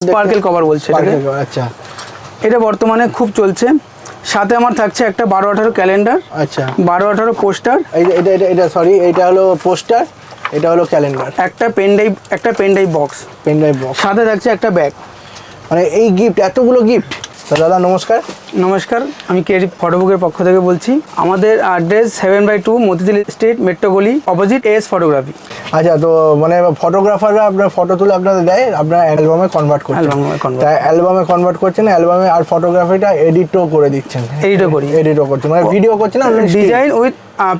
Sparkle cover বলছে। আচ্ছা। এটা বর্তমানে খুব চলছে। সাথে আমার থাকছে একটা বারো আঠারো ক্যালেন্ডার আচ্ছা। বারো আঠারো পোস্টার এটা এটা এটা সরি এটা হলো পোস্টার এটা হলো ক্যালেন্ডার একটা পেনড্রাইভ একটা pen drive box pen drive box সাথে থাকছে একটা ব্যাগ মানে এই গিফট এতগুলো গিফট দাদা নমস্কার। নমস্কার আমি ক্রিয়েটিভ ফটোবুকের পক্ষ থেকে বলছি। আমাদের address seven by two Motijheel street metro গলি অপোজিট এস ফটোগ্রাফি আচ্ছা তো মানে ফটোগ্রাফাররা আপনার ফটো তুলে আপনাদের দেয় আপনার অ্যালবামে কনভার্ট করছেন। তাই অ্যালবামে কনভার্ট করছেন অ্যালবামে আর ফটোগ্রাফিটা এডিটও করে দিচ্ছেন। Edit-ও করি। এডিটও করছেন মানে ভিডিও করছেন ডিজাইন উইথ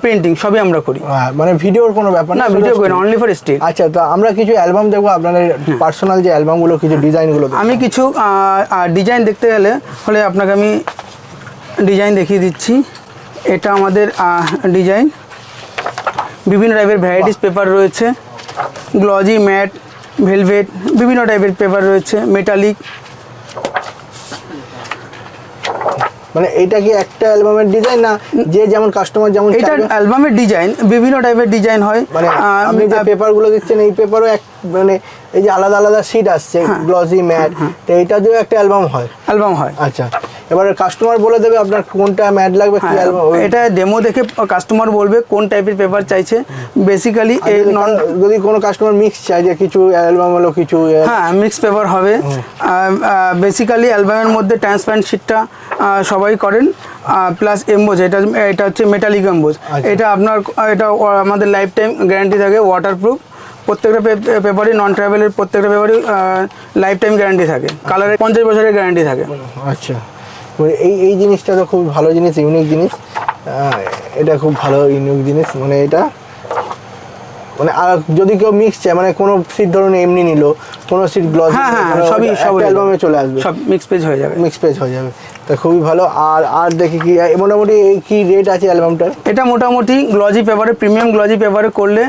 পেন্টিং সবই আমরা করি। হ্যাঁ মানে ভিডিওর কোনো ব্যাপার না ভিডিও করি না অনলি ফর স্টিল আচ্ছা তো আমরা কিছু অ্যালবাম দেখব আপনাদের পার্সোনাল যে অ্যালবামগুলো কিছু ডিজাইনগুলো আমি কিছু ডিজাইন দেখতে গেলে হলে আপনাকে আমি ডিজাইন দেখিয়ে দিচ্ছি। এটা আমাদের ডিজাইন। বিভিন্ন টাইপের ভ্যারাইটিস পেপার রয়েছে। গ্লজি ম্যাট ভেলভেট বিভিন্ন টাইপের পেপার রয়েছে মেটালিক মানে এটা কি একটা অ্যালবামের ডিজাইন না যে যেমন কাস্টমার যেমন এটা অ্যালবামের ডিজাইন বিভিন্ন টাইপের ডিজাইন হয়। মানে আপনি যে পেপারগুলো দিচ্ছেন এই পেপারও এক মানে এই যে আলাদা আলাদা সিট আসছে হ্যাঁ। গ্লসি ম্যাট তো এটা দিয়েও একটা অ্যালবাম হয়? অ্যালবাম হয়। আচ্ছা। এবারে কাস্টমার বলে দেবে আপনার কোনটা ম্যাট লাগবে কি অ্যালবাম এটা ডেমো দেখে কাস্টমার বলবে কোন টাইপের পেপার চাইছে। বেসিক্যালি এই নন যদি কোনো কাস্টমার মিক্স চাই যে কিছু অ্যালবাম হলো কিছু হ্যাঁ মিক্স পেপার হবে। বেসিক্যালি অ্যালবামের মধ্যে ট্রান্সপারেন্ট শিটটা সবাই করেন। প্লাস এমবোজ এটা এটা হচ্ছে মেটালিক এমবোজ আচ্ছা। এটা আপনার এটা আমাদের লাইফ টাইম গ্যারান্টি থাকে ওয়াটারপ্রুফ প্রত্যেকটা পেপারই নন ট্রাভেলের প্রত্যেকটা পেপারই লাইফ টাইম গ্যারান্টি থাকে। কালারে পঞ্চাশ বছরের গ্যারান্টি থাকে। আচ্ছা। এই এই জিনিসটা তো খুব ভালো জিনিস ইউনিক জিনিস। এটা খুব ভালো ইউনিক জিনিস। মানে এটা মানে আর যদি কেউ মিক্স চায় মানে কোনো সিট ধরুন এমনি নিল কোনো সিট গ্লস হ্যাঁ হ্যাঁ সবই সব অ্যালবামে চলে আসবে। সব মিক্স পেজ হয়ে যাবে। মিক্স পেজ হয়ে যাবে। তা খুবই ভালো। আর আর দেখি কি মোটামুটি এই কি রেট আছে অ্যালবামটার এটা মোটামুটি গ্লজি পেপারে প্রিমিয়াম গ্লজি পেপারে করলে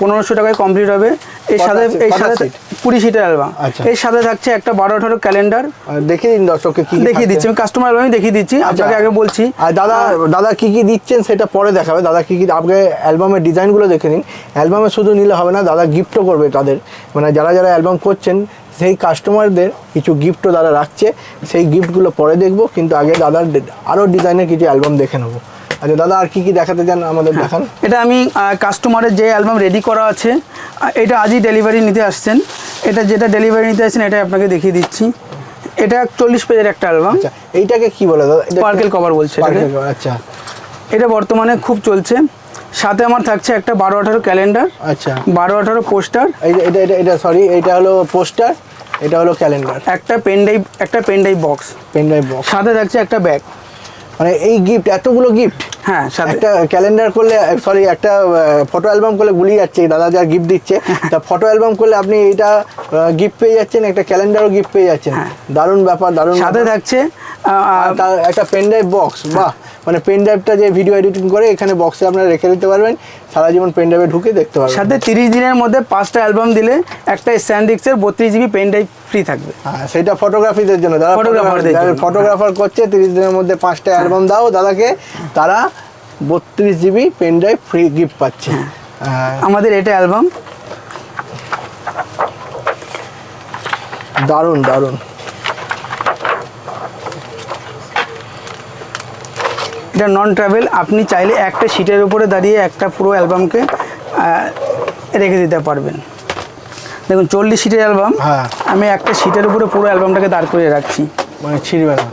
পনেরোশো টাকায় কমপ্লিট হবে। এর সাথে? এর সাথে? কুড়ি সিটের অ্যালবাম আচ্ছা। এর সাথে থাকছে একটা বারো আঠারো ক্যালেন্ডার দেখিয়ে দিন দর্শককে কি দেখিয়ে দিচ্ছি আমি কাস্টমার অ্যালবামই দেখিয়ে দিচ্ছি আপনাকে আগে বলছি। আর দাদা দাদা কি কি দিচ্ছেন সেটা পরে দেখাবে। দাদা কি কি আগে অ্যালবামের ডিজাইনগুলো দেখে নিন। অ্যালবামে শুধু নিলে হবে না দাদা গিফটও করবে তাদের। মানে যারা যারা অ্যালবাম করছেন সেই কাস্টমারদের কিছু গিফটও দাদা রাখছে। সেই গিফটগুলো পরে দেখব কিন্তু আগে দাদার আরও ডিজাইনের কিছু অ্যালবাম দেখে নেব। আচ্ছা দাদা আর কি কি দেখাতে চান আমাদের দেখান? এটা আমি কাস্টমারের যে অ্যালবাম রেডি করা আছে এটা আজই ডেলিভারি নিতে আসছেন। এটা যেটা ডেলিভারি নিতে আসছেন এটা আপনাকে দেখিয়ে দিচ্ছি। এটা চল্লিশ পেজের একটা অ্যালবাম আচ্ছা এইটাকে কি বলে দাদা? এটা- স্পার্কেল কভার বলছে আচ্ছা। এটা বর্তমানে খুব চলছে। সাথে আমার থাকছে একটা বারো আঠারো ক্যালেন্ডার আচ্ছা। বারো আঠারো পোস্টার এটা এটা এটা সরি এটা হলো পোস্টার এটা হলো ক্যালেন্ডার একটা পেন ড্রাইভ একটা pen drive box pen drive box সাথে থাকছে একটা ব্যাগ মানে এই গিফট এতগুলো গিফট হ্যাঁ একটা ক্যালেন্ডার করলে সরি একটা ফটো অ্যালবাম করলে গুলিয়ে যাচ্ছে দাদা যা গিফট দিচ্ছে। তা ফটো অ্যালবাম করলে আপনি এটা গিফট পেয়ে যাচ্ছেন একটা ক্যালেন্ডারও গিফট পেয়ে যাচ্ছেন। দারুণ ব্যাপার দারুণ সাথে থাকছে তার একটা পেন ড্রাইভ বক্স বাহ। মানে পেন ড্রাইভটা যে ভিডিও এডিটিং করে এখানে বক্সে আপনারা রেখে দিতে পারবেন। সারা জীবন পেন ড্রাইভে ঢুকে দেখতে পারবেন। সাথে তিরিশ দিনের মধ্যে পাঁচটা অ্যালবাম দিলে একটা স্যান্ডিক্সের বত্রিশ জিবি পেন ড্রাইভ ফ্রি থাকবে। হ্যাঁ সেটা ফটোগ্রাফিদের জন্য। যারা Photographer-দের ফটোগ্রাফার করছে তিরিশ দিনের মধ্যে পাঁচটা অ্যালবাম দাও দাদাকে। তারা বত্রিশ GB pen drive free gift পাচ্ছে। হ্যাঁ, আমাদের এটা অ্যালবাম দারুণ দারুণ। এটা নন ট্রাভেল আপনি চাইলে একটা সিটের উপরে দাঁড়িয়ে একটা পুরো অ্যালবামকে রেখে দিতে পারবেন। দেখুন চল্লিশ সিটের অ্যালবাম হ্যাঁ। আমি একটা সিটের উপরে পুরো অ্যালবামটাকে দাঁড় করিয়ে রাখছি। মানে ছিঁড়বে না।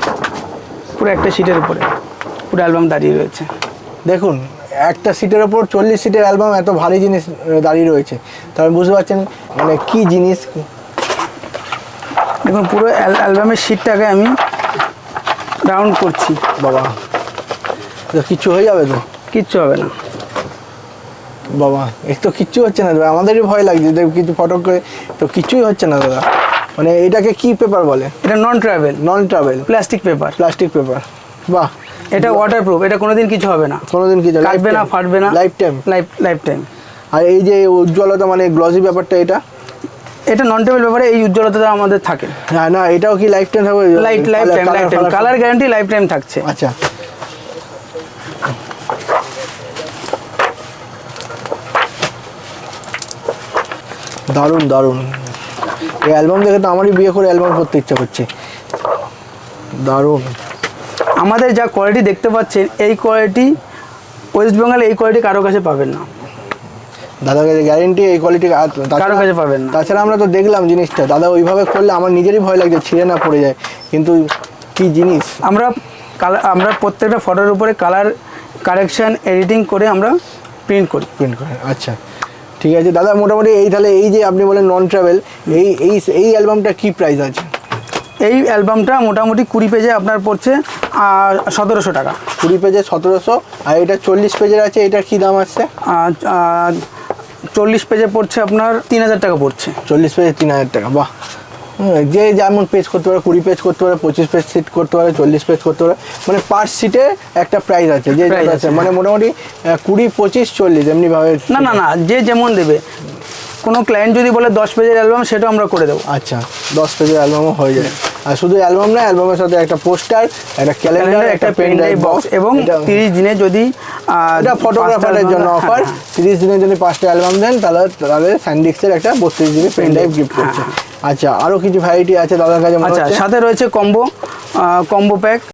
পুরো একটা সিটের উপরে পুরো অ্যালবাম দাঁড়িয়ে রয়েছে। দেখুন একটা সিটের ওপর চল্লিশ সিটের অ্যালবাম এত ভারী জিনিস দাঁড়িয়ে রয়েছে। তাহলে বুঝতে পারছেন মানে কি জিনিস? দেখুন পুরো অ্যালবামের সিটটাকে আমি রাউন্ড করছি। বাবা। কিচ্ছু হয়ে যাবে তো? কিচ্ছু হবে না। বাবা এর তো কিচ্ছু হচ্ছে না দাদা আমাদেরই ভয় লাগছে যে কিছু ফটো করে তো কিছুই হচ্ছে না দাদা। মানে এটাকে কি পেপার বলে? এটা non travel non travel plastic paper plastic paper বাহ। এটা ওয়াটারপ্রুফ এটা কোনোদিন কিছু হবে না। কোনোদিন কিছু কাটবে না ফাটবে না। Life time life life time আর এই যে উজ্জ্বলতা মানে গ্লসি ব্যাপারটা এটা? এটা নন টেবিল ব্যাপারে এই উজ্জ্বলতা আমাদের থাকে। হ্যাঁ না এটাও কি লাইফ টাইম থাকবে? Light life time life time colour guarantee life time থাকছে। আচ্ছা। দারুণ দারুণ। এই অ্যালবাম দেখে তো আমারই বিয়ে করে অ্যালবাম করতে ইচ্ছা করছে। দারুণ। আমাদের যা কোয়ালিটি দেখতে পাচ্ছেন এই কোয়ালিটি ওয়েস্ট বেঙ্গলে এই কোয়ালিটি কারও কাছে পাবেন না। দাদার কাছে গ্যারেন্টি এই কোয়ালিটি কারও কাছে পাবেন না। তাছাড়া আমরা তো দেখলাম জিনিসটা। দাদা ওইভাবে করলে আমার নিজেরই ভয় লাগছে ছিঁড়ে না পড়ে যায়। কিন্তু কি জিনিস? আমরা কালার আমরা প্রত্যেকটা ফটোর উপরে কালার কারেকশন এডিটিং করে আমরা প্রিন্ট করি। প্রিন্ট করে আচ্ছা। ঠিক আছে দাদা মোটামুটি এই তাহলে এই যে আপনি বলেন নন ট্রাভেল এই এই এই অ্যালবামটা কী প্রাইস আছে? এই অ্যালবামটা মোটামুটি কুড়ি পেজে আপনার পড়ছে সতেরোশো টাকা। কুড়ি পেজে সতেরোশো আর এটা চল্লিশ পেজের আছে এটার কী দাম আসছে? আর, আর চল্লিশ পেজে পড়ছে আপনার তিন হাজার টাকা পড়ছে। চল্লিশ পেজে তিন হাজার টাকা বাহ। যে যেমন পেজ করতে পারে কুড়ি পেজ করতে পারে পঁচিশ পেজ সিট করতে পারে চল্লিশ পেজ করতে পারে মানে পার সিটে একটা প্রাইস আছে যে আছে, মানে মোটামুটি কুড়ি পঁচিশ চল্লিশ এমনিভাবে না না না যে যেমন দেবে। কোনো ক্লায়েন্ট যদি বলে দশ পেজের অ্যালবাম সেটাও আমরা করে দেবো। আচ্ছা দশ পেজের অ্যালবামও হয়ে যায় আর শুধু অ্যালবাম না অ্যালবামের সাথে একটা পোস্টার একটা ক্যালেন্ডার একটা পেন ড্রাইভ বক্স এবং তিরিশ দিনে যদি এটা ফটোগ্রাফারের জন্য অফার হ্যাঁ, হ্যাঁ। তিরিশ দিনের জন্য পাঁচটা অ্যালবাম দেন তাহলে তাহলে স্যান্ডিক্সের একটা বত্রিশ দিনে পেন ড্রাইভ গিফট করছে। আচ্ছা আরও কিছু ভ্যারাইটি আছে দাদার কাছে আচ্ছা সাথে রয়েছে কম্বো কম্বো প্যাক